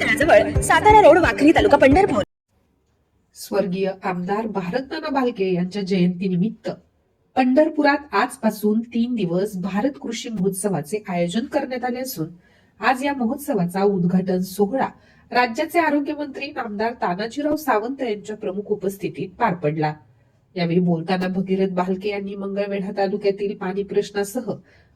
तळाजवळ Satara road Wakhari तालुका पंढरपूर. स्वर्गीय आमदार भारतनाना भालके यांच्या जयंतीनिमित्त पंढरपुरात आजपासून तीन दिवस भारत कृषी महोत्सवाचे आयोजन करण्यात आले असून आज या महोत्सवाचा उद्घाटन सोहळा राज्याचे आरोग्यमंत्री नामदार तानाजीराव सावंत यांच्या प्रमुख उपस्थितीत पार पडला. यावेळी बोलताना भगीरथ भालके यांनी मंगळवेढा तालुक्यातील पाणी प्रश्नासह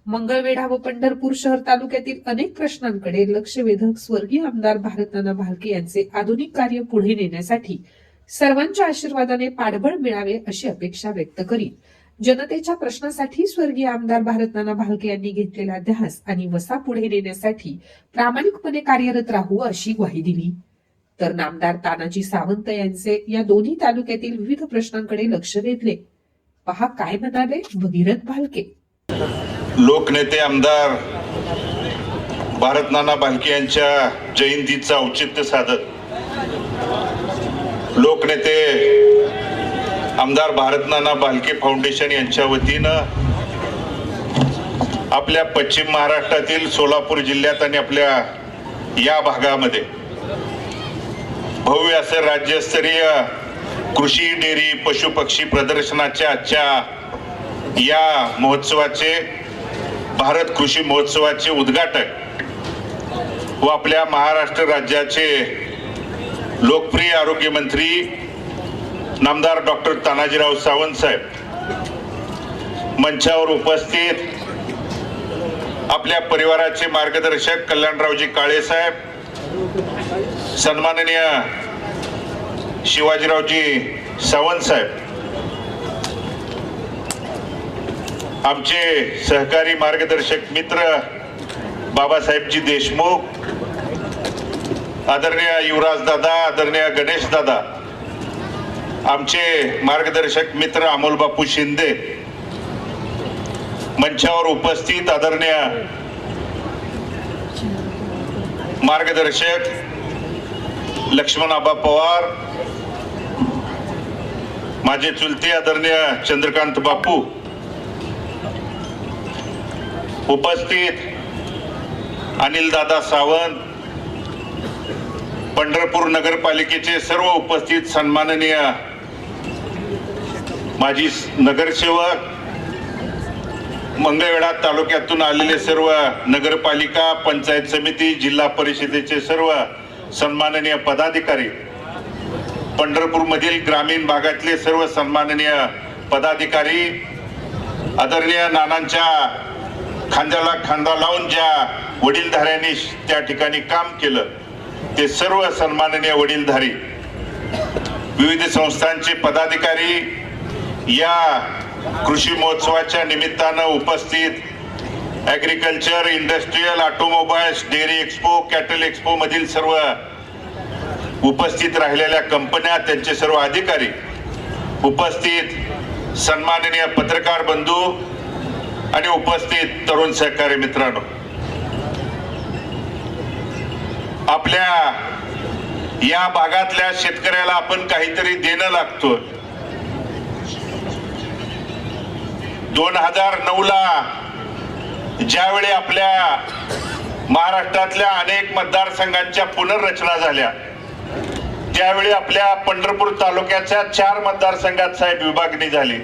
मंगळवेढा व पंढरपूर शहर तालुक्यातील अनेक प्रश्नांकडे लक्ष वेधक स्वर्गीय आमदार भारतनाना भालके यांचे आधुनिक कार्य पुढे नेण्यासाठी सर्वांच्या आशीर्वादाने पाठबळ मिळावे अशी अपेक्षा व्यक्त करीत. जनतेच्या प्रश्नासाठी स्वर्गीय आमदार भारतनाना भालके यांनी घेतलेला ध्यास आणि वसा पुढे नेण्यासाठी प्रामाणिकपणे कार्यरत राहू अशी ग्वाही दिली. तर नामदार तानाजी सावंत यांचे या दोन्ही तालुक्यातील विविध प्रश्नांकडे लक्ष वेधले. पहा काय म्हणाले भगीरथ भालके. लोकनेते आमदार भारतनाना भालके यांच्या जयंतीचं औचित्य साधत लोकनेते आमदार भारतनाना भालके फाउंडेशन यांच्या वतीनं आपल्या पश्चिम महाराष्ट्रातील सोलापूर जिल्ह्यात आणि आपल्या या भागामध्ये भव्य असं राज्यस्तरीय कृषी डेअरी पशुपक्षी प्रदर्शनाच्या आजच्या या महोत्सवाचे भारत कृषी महोत्सवाचे उद्घाटक व आपल्या महाराष्ट्र राज्याचे लोकप्रिय आरोग्यमंत्री नामदार डॉक्टर तानाजीराव सावंत साहेब. मंचावर उपस्थित आपल्या परिवाराचे मार्गदर्शक कल्याणरावजी काळे साहेब सन्माननीय शिवाजीरावजी सावंत साहेब. आमचे सहकारी मार्गदर्शक मित्र बाबासाहेबजी देशमुख आदरणीय युवराज दादा आदरणीय गणेश दादा आमचे मार्गदर्शक मित्र अमोल बापू शिंदे मंचावर उपस्थित आदरणीय मार्गदर्शक लक्ष्मण आबा पवार माझे चुलते आदरणीय चंद्रकांत बापू उपस्थित अनिल दादा सावंत पंढरपूर नगरपालिकेचे सर्व उपस्थित सन्माननीय माजी नगरसेवक मंगळवेढा तालुक्यातून आलेले सर्व नगरपालिका पंचायत समिती जिल्हा परिषदेचे सर्व सन्माननीय पदाधिकारी पंढरपूरमधील ग्रामीण भागातले सर्व सन्माननीय पदाधिकारी आदरणीय नानांच्या खांद्याला खांदा लावून ज्या वडीलधाऱ्यांनी त्या ठिकाणी काम केलं ते सर्व सन्माननीय वडीलधारी विविध संस्थांचे पदाधिकारी या कृषी महोत्सवाच्या निमित्तानं उपस्थित agriculture industrial automobiles dairy expo cattle expo मधील सर्व उपस्थित राहिलेल्या कंपन्या त्यांचे सर्व अधिकारी उपस्थित सन्माननीय पत्रकार बंधू आणि उपस्थित तरुण सहकारी मित्रांनो आपल्या या भागातल्या शेतकऱ्याला आपण काहीतरी देणं लागतो दोन हजार नऊ ला ज्यावेळी आपल्या महाराष्ट्रातल्या अनेक मतदारसंघांच्या पुनर्रचना झाल्या त्यावेळी आपल्या पंढरपूर तालुक्याच्या चार मतदारसंघात साहेब विभागणी झाली.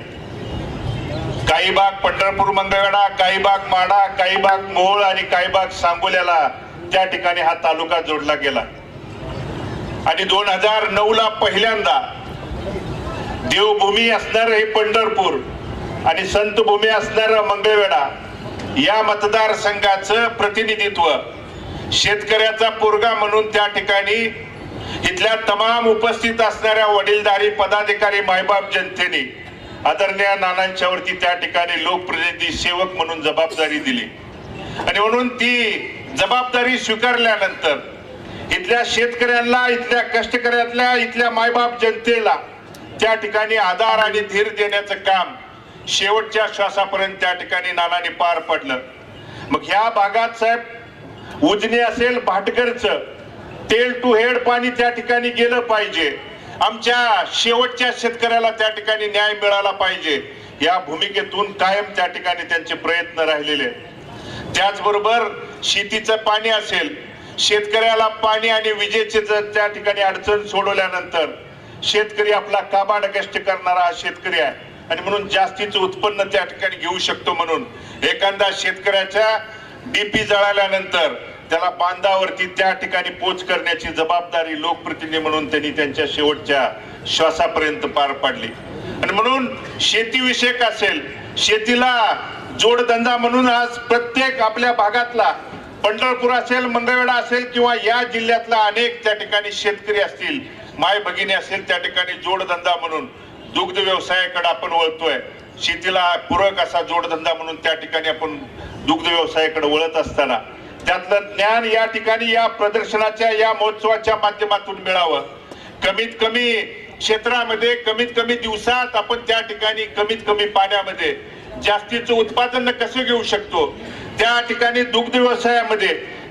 काही भाग पंढरपूर मंगळवेढा काही भाग माडा काही भाग मोहोळ आणि काही भाग सांगोल्याला त्या ठिकाणी हा तालुका जोडला गेला. आणि दोन हजार नऊ ला पहिल्यांदा देवभूमी असणार हे पंढरपूर आणि संतभूमी असणार मंगळवेढा या मतदारसंघाचं प्रतिनिधित्व शेतकऱ्याचा पोरगा म्हणून त्या ठिकाणी इथल्या तमाम उपस्थित असणाऱ्या वडीलधारी पदाधिकारी मायबाप जनतेने आदरणीय नानांच्या वरती त्या ठिकाणी लोकप्रतिनिधी सेवक म्हणून जबाबदारी दिली. आणि म्हणून ती जबाबदारी स्वीकारल्यानंतर इथल्या शेतकऱ्यांना इथल्या कष्टकऱ्यातल्या इथल्या मायबाप जनतेला त्या ठिकाणी आधार आणि धीर देण्याचं काम शेवटच्या श्वासापर्यंत त्या ठिकाणी नानांनी पार पडलं. मग ह्या भागात साहेब उजनी असेल भाटकरचं तेल टू हेड पाणी त्या ठिकाणी गेलं पाहिजे. आमच्या शेवटच्या शेतकऱ्याला त्या ठिकाणी न्याय मिळाला पाहिजे. या भूमिकेतून कायम त्या ठिकाणी त्यांचे प्रयत्न राहिलेले त्याचबरोबर शेतीचं पाणी असेल शेतकऱ्याला पाणी आणि विजेचे जर त्या ठिकाणी अडचण सोडवल्यानंतर शेतकरी आपला काबाड कष्ट करणारा हा शेतकरी आहे. आणि म्हणून जास्तीचं उत्पन्न त्या ठिकाणी घेऊ शकतो म्हणून. एखादा शेतकऱ्याच्या डीपी जळाल्यानंतर त्याला बांधावरती त्या ठिकाणी पोच करण्याची जबाबदारी लोकप्रतिनिधी म्हणून त्यांनी त्यांच्या शेवटच्या श्वासापर्यंत पार पाडली. आणि म्हणून शेतीविषयक असेल शेतीला जोडधंदा म्हणून आज प्रत्येक आपल्या भागातला पंढरपूर असेल मंगळवेढा असेल किंवा या जिल्ह्यातला अनेक त्या ठिकाणी शेतकरी असतील माय भगिनी असेल त्या ठिकाणी जोडधंदा म्हणून दुग्ध व्यवसायाकडे आपण वळतोय. शेतीला पूरक असा जोडधंदा म्हणून त्या ठिकाणी आपण दुग्ध व्यवसायाकडे वळत असताना त्यातलं ज्ञान या ठिकाणी या प्रदर्शनाच्या या महोत्सवाच्या माध्यमातून मिळावं. कमीत कमी क्षेत्रामध्ये कमीत कमी दिवसात आपण त्या ठिकाणी कमीत कमी पाण्यामध्ये जास्तीचं उत्पादन कसं घेऊ शकतो? त्या ठिकाणी दुग्ध व्यवसायामध्ये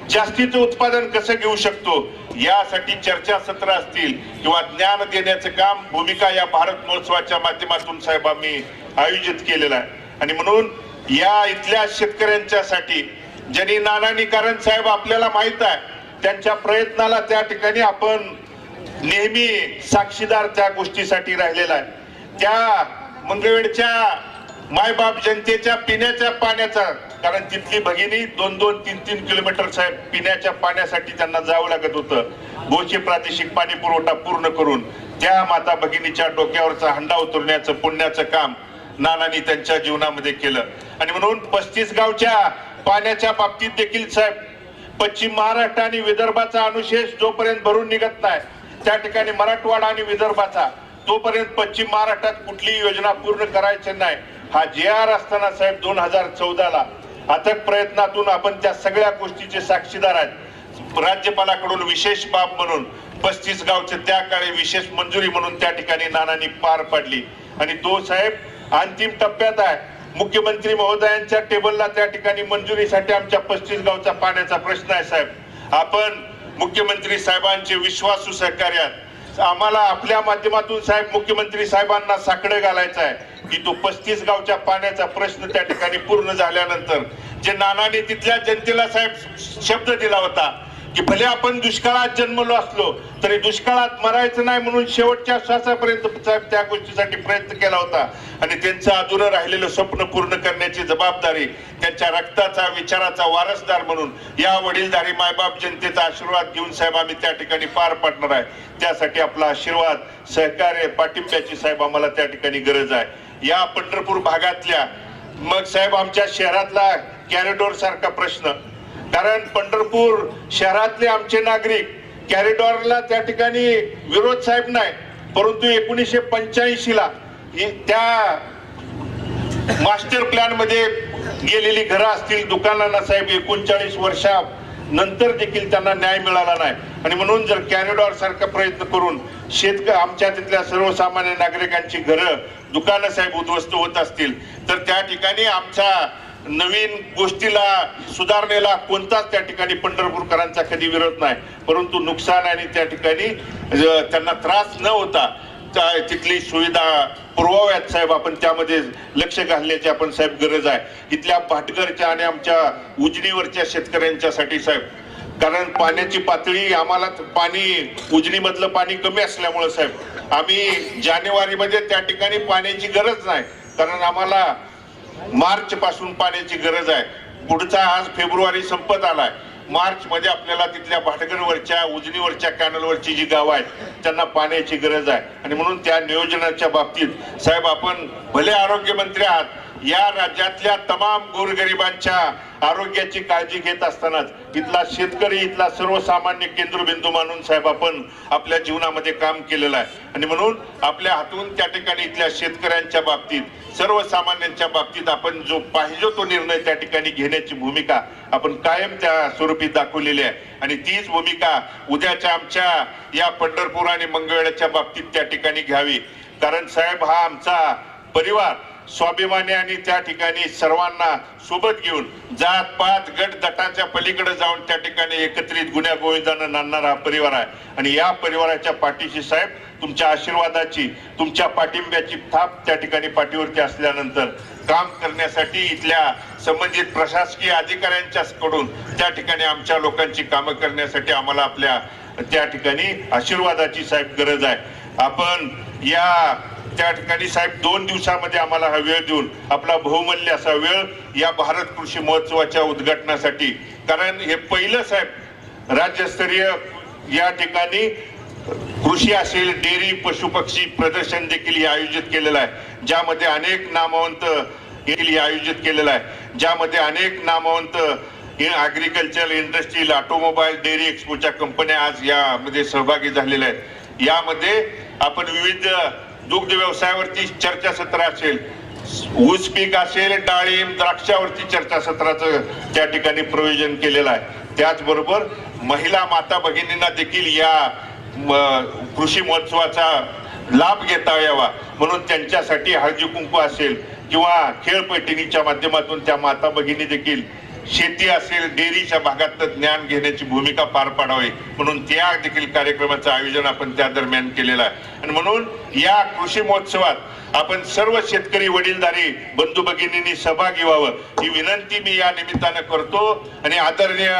जास्तीचं उत्पादन कसं घेऊ शकतो? यासाठी चर्चासत्र असतील किंवा ज्ञान देण्याचं काम भूमिका या भारत महोत्सवाच्या माध्यमातून साहेब आम्ही आयोजित केलेलं आहे. आणि म्हणून या इथल्या शेतकऱ्यांच्यासाठी ज्यांनी नानानी कारण साहेब आपल्याला माहीत आहे त्यांच्या प्रयत्नाला त्या ठिकाणी आपण नेहमी साक्षीदार त्या गोष्टीसाठी राहिलेला आहे. त्या मंगळवेडच्या मायबाप जनतेच्या पिण्याच्या पाण्याचा कारण तिथली भगिनी दोन दोन तीन तीन किलोमीटर साहेब पिण्याच्या पाण्यासाठी त्यांना जावं लागत होतं. बोचे प्रादेशिक पाणी पुरवठा पूर्ण करून त्या माता भगिनीच्या डोक्यावरचा हंडा उतरण्याचं पुण्याचं काम नानांनी त्यांच्या जीवनामध्ये केलं. आणि म्हणून पस्तीस गावच्या पाण्याच्या बाबतीत देखील साहेब पश्चिम महाराष्ट्र आणि विदर्भाचा अनुशेष जोपर्यंत भरून निघत नाही त्या ठिकाणी मराठवाडा आणि विदर्भाचा तोपर्यंत पश्चिम महाराष्ट्रात कुठलीही योजना पूर्ण करायची नाही. हा जे आर असताना साहेब दोन हजार चौदाला अथक प्रयत्नातून आपण त्या सगळ्या गोष्टीचे साक्षीदार आहेत. राज्यपालाकडून विशेष बाब म्हणून पस्तीस गावचे त्या काळी विशेष मंजुरी म्हणून त्या ठिकाणी नानांनी पार पाडली. आणि तो साहेब अंतिम टप्प्यात आहे. मुख्यमंत्री महोदयांच्या टेबलला त्या ठिकाणी मंजुरीसाठी आमच्या पस्तीस गावचा पाण्याचा प्रश्न आहे साहेब. आपण मुख्यमंत्री साहेबांचे विश्वासू सहकार्यात आम्हाला आपल्या माध्यमातून साहेब मुख्यमंत्री साहेबांना साकडं घालायचं आहे की तो पस्तीस गावच्या पाण्याचा प्रश्न त्या ठिकाणी पूर्ण झाल्यानंतर जे नानाने तिथल्या जनतेला साहेब शब्द दिला होता की भले आपण दुष्काळात जन्मलो असलो तरी दुष्काळात मरायचं नाही म्हणून शेवटच्या श्वासापर्यंत त्या गोष्टीसाठी प्रयत्न केला होता. आणि त्यांचं अधुरं राहिलेलं स्वप्न पूर्ण करण्याची जबाबदारी त्यांच्या रक्ताचा विचाराचा वारसदार म्हणून या वडीलधारी मायबाप जनतेचा आशीर्वाद घेऊन साहेब आम्ही त्या ठिकाणी पार पाडणार आहे. त्यासाठी आपला आशीर्वाद सहकार्य पाठिंब्याची साहेब आम्हाला त्या ठिकाणी गरज आहे. या पंढरपूर भागातल्या मग साहेब आमच्या शहरातला कॅरिडोर सारखा प्रश्न कारण पंढरपूर शहरातले आमचे नागरिक कॅरिडॉरला त्या ठिकाणी विरोध साहेब नाही परंतु एकोणीसशे पंच्याऐंशी ला त्या मास्टर प्लॅनमध्ये गेलेली घरं असतील दुकानांना साहेब एकोणचाळीस वर्षा नंतर देखील त्यांना न्याय मिळाला नाही. आणि म्हणून जर कॅरिडॉर सारखा प्रयत्न करून शेतक आमच्या तिथल्या सर्वसामान्य नागरिकांची घरं दुकानं साहेब उद्ध्वस्त होत असतील तर त्या ठिकाणी आमचा नवीन गोष्टीला सुधारणेला कोणताच त्या ठिकाणी पंढरपूरकरांचा कधी विरोध नाही. परंतु नुकसान आणि त्या ठिकाणी त्यांना त्रास न होता त्या- तिथली सुविधा पुरवाव्यात साहेब. आपण त्यामध्ये लक्ष घालण्याची आपण साहेब गरज आहे. इथल्या भाटघरच्या आणि आमच्या उजनीवरच्या शेतकऱ्यांच्यासाठी साहेब. कारण पाण्याची पातळी आम्हाला पाणी उजनीमधलं पाणी कमी असल्यामुळं साहेब. आम्ही जानेवारीमध्ये त्या ठिकाणी पाण्याची गरज नाही. कारण आम्हाला मार्च पासून पाण्याची गरज आहे. पुढचा आज फेब्रुवारी संपत आलाय. मार्च मध्ये आपल्याला तिथल्या भाटगणवरच्या उजनीवरच्या कॅनलवरची जी गावं आहेत त्यांना पाण्याची गरज आहे. आणि म्हणून त्या नियोजनाच्या बाबतीत साहेब आपण भले आरोग्यमंत्री आहात या राज्यातल्या तमाम गोरगरिबांच्या आरोग्याची काळजी घेत असतानाच इथला शेतकरी इथला सर्वसामान्य केंद्रबिंदू मानून साहेब आपण आपल्या जीवनामध्ये काम केलेलं आहे. आणि म्हणून आपल्या हातून त्या ठिकाणी इथल्या शेतकऱ्यांच्या बाबतीत सर्वसामान्यांच्या बाबतीत आपण जो पाहिजे तो निर्णय त्या ठिकाणी घेण्याची भूमिका आपण कायम त्या स्वरूपी दाखवलेली आहे. आणि तीच भूमिका उद्याच्या आमच्या या पंढरपूर आणि मंगळवेढ्याच्या बाबतीत त्या ठिकाणी घ्यावी. कारण साहेब हा आमचा परिवार स्वाभिमानी आणि त्या ठिकाणी सर्वांना सोबत घेऊन जात पात गट दटाच्या पलीकडे जाऊन त्या ठिकाणी एकत्रित गुन्ह्या गोविंदानं नांदणारा परिवार आहे. आणि या परिवाराच्या पाठीशी साहेब तुमच्या आशीर्वादाची तुमच्या पाठिंब्याची थाप त्या ठिकाणी पाठीवरती असल्यानंतर काम करण्यासाठी इथल्या संबंधित प्रशासकीय अधिकाऱ्यांच्या कडून त्या ठिकाणी आमच्या लोकांची कामं करण्यासाठी आम्हाला आपल्या त्या ठिकाणी आशीर्वादाची साहेब गरज आहे. आपण या त्या ठिकाणी साहेब दोन दिवसामध्ये आम्हाला हा वेळ देऊन आपला बहुमूल्य असा वेळ या भारत कृषी महोत्सवाच्या उद्घाटनासाठी. कारण हे पहिलं साहेब राज्यस्तरीय या ठिकाणी कृषी असेल डेअरी पशुपक्षी प्रदर्शन देखील हे आयोजित केलेलं आहे. ज्यामध्ये अनेक नामवंत देखील आयोजित केलेलं आहे. ज्यामध्ये अनेक नामवंत अग्रिकल्चर इंडस्ट्रील ऑटोमोबाईल डेअरी एक्सपोच्या कंपन्या आज यामध्ये सहभागी झालेल्या आहेत. यामध्ये आपण विविध दुग्ध व्यवसायावरती चर्चासत्र असेल ऊस पीक असेल डाळिंब द्राक्षावरती चर्चासत्राचं त्या ठिकाणी प्रयोजन केलेलं आहे. त्याचबरोबर महिला माता भगिनींना देखील या म, कृषी महोत्सवाचा लाभ घेता यावा म्हणून त्यांच्यासाठी हळदी कुंकू असेल किंवा खेळ पैठणीच्या माध्यमातून त्या माता भगिनी देखील शेती असेल डेअरीच्या भागातलं ज्ञान घेण्याची भूमिका पार पाडावी म्हणून त्या देखील कार्यक्रमाचं आयोजन आपण त्या दरम्यान केलेलं आहे. आणि म्हणून या कृषी महोत्सवात आपण सर्व शेतकरी वडीलधारी बंधू भगिनींनी सहभागी व्हावं ही विनंती मी या निमित्तानं करतो. आणि आदरणीय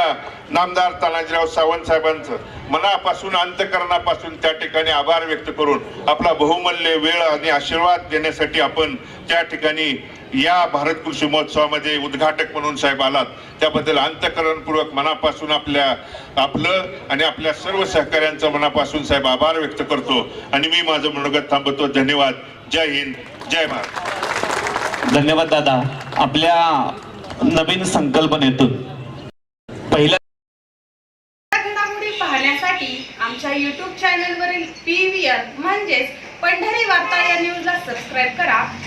नामदार तानाजीराव सावंत साहेबांचं मनापासून अंतकरणापासून त्या ठिकाणी आभार व्यक्त करून आपला बहुमूल्य वेळ आणि आशीर्वाद देण्यासाठी आपण त्या ठिकाणी या भारत कृषी महोत्सवामध्ये उद्घाटक म्हणून साहेब आलात. त्याबद्दल अंतकरणपूर्वक मनापासून आपल्या आपलं आणि आपल्या सर्व सहकाऱ्यांचं मनापासून साहेब आभार व्यक्त करतो. आणि मी माझं मनोगत थांबवतो. धन्यवाद. जय हिंद. जय महाराज धन्यवाद दादा. आपल्या नवीन संकल्पनेतून. पहिल्या घडामोडी पाहण्यासाठी आमच्या यूट्यूब चॅनलवरील पी व्ही आर म्हणजेच पंढरी वार्ता या न्यूजला सबस्क्राईब करा.